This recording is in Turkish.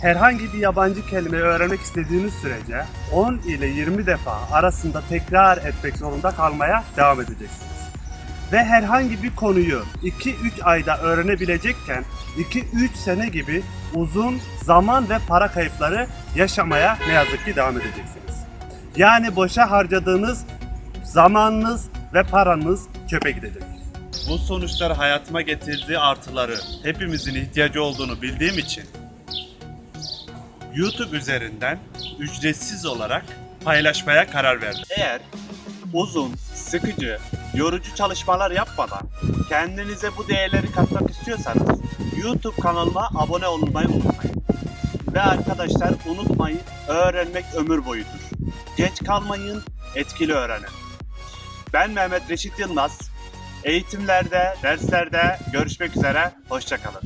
Herhangi bir yabancı kelime öğrenmek istediğiniz sürece 10 ile 20 defa arasında tekrar etmek zorunda kalmaya devam edeceksiniz. Ve herhangi bir konuyu 2-3 ayda öğrenebilecekken 2-3 sene gibi uzun zaman ve para kayıpları yaşamaya ne yazık ki devam edeceksiniz. Yani boşa harcadığınız zamanınız ve paranız çöpe gidecek. Bu sonuçlar hayatıma getirdiği artıları hepimizin ihtiyacı olduğunu bildiğim için YouTube üzerinden ücretsiz olarak paylaşmaya karar verdim. Eğer uzun, sıkıcı, yorucu çalışmalar yapmadan kendinize bu değerleri katmak istiyorsanız YouTube kanalıma abone olmayı unutmayın. Ve arkadaşlar unutmayın öğrenmek ömür boyudur. Geç kalmayın, etkili öğrenin. Ben Mehmet Reşit Yılmaz. Eğitimlerde, derslerde görüşmek üzere. Hoşçakalın.